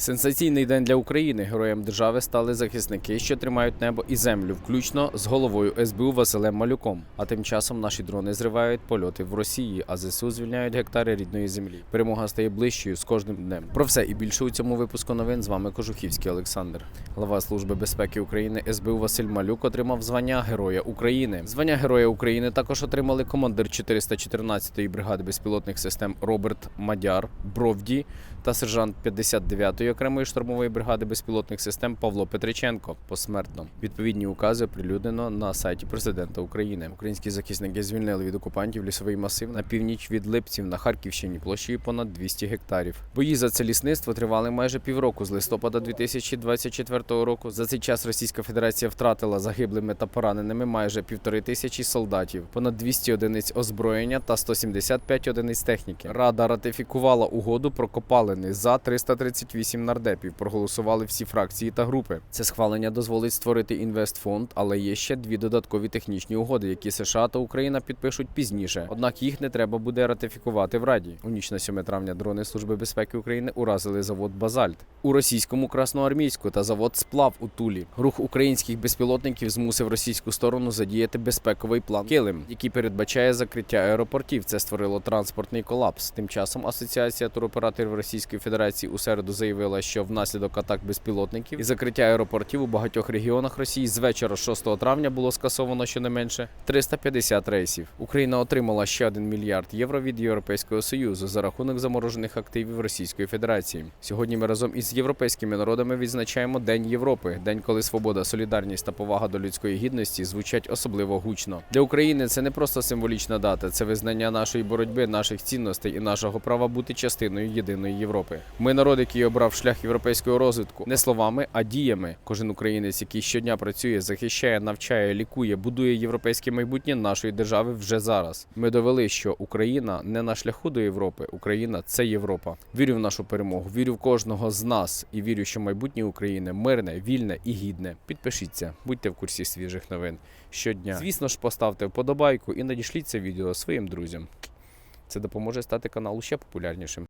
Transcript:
Сенсаційний день для України. Героям держави стали захисники, що тримають небо і землю, включно з головою СБУ Василем Малюком. А тим часом наші дрони зривають польоти в Росії, а ЗСУ звільняють гектари рідної землі. Перемога стає ближчою з кожним днем. Про все і більше у цьому випуску новин з вами Кожухівський Олександр. Глава Служби безпеки України СБУ Василь Малюк отримав звання Героя України. Звання Героя України також отримали командир 414-ї бригади безпілотних систем Роберт Мадяр Бровді та сержант 59-ї окремої штурмової бригади безпілотних систем Павло Петриченко посмертно. Відповідні укази оприлюднено на сайті президента України. Українські захисники звільнили від окупантів лісовий масив на північ від Липців на Харківщині площею понад 200 гектарів. Бої за це лісництво тривали майже півроку з листопада 2024 року. За цей час Російська Федерація втратила загиблими та пораненими майже півтори тисячі солдатів, понад 200 одиниць озброєння та 175 одиниць техніки. Рада ратифікувала угоду про копалини за 338 нардепів. Проголосували всі фракції та групи. Це схвалення дозволить створити інвестфонд, але є ще дві додаткові технічні угоди, які США та Україна підпишуть пізніше. Однак їх не треба буде ратифікувати в Раді. У ніч на 7 травня дрони Служби безпеки України уразили завод Базальт у російському Красноармійську та завод Сплав у Тулі. Рух українських безпілотників змусив російську сторону задіяти безпековий план Килим, який передбачає закриття аеропортів. Це створило транспортний колапс. Тим часом Асоціація туроператорів Російської Федерації у середу заявила, що внаслідок атак безпілотників і закриття аеропортів у багатьох регіонах Росії з вечора 6 травня було скасовано щонайменше 350 рейсів. Україна отримала ще 1 мільярд євро від Європейського союзу за рахунок заморожених активів Російської Федерації. Сьогодні ми разом із європейськими народами відзначаємо День Європи, день, коли свобода, солідарність та повага до людської гідності звучать особливо гучно. Для України це не просто символічна дата, це визнання нашої боротьби, наших цінностей і нашого права бути частиною єдиної Європи. Ми народ, який обрав шлях європейського розвитку, не словами, а діями. Кожен українець, який щодня працює, захищає, навчає, лікує, будує європейське майбутнє нашої держави вже зараз. Ми довели, що Україна не на шляху до Європи. Україна це Європа. Вірю в нашу перемогу, вірю в кожного з нас і вірю, що майбутнє України мирне, вільне і гідне. Підпишіться, будьте в курсі свіжих новин щодня. Звісно ж, поставте вподобайку і надішліть це відео своїм друзям. Це допоможе стати каналу ще популярнішим.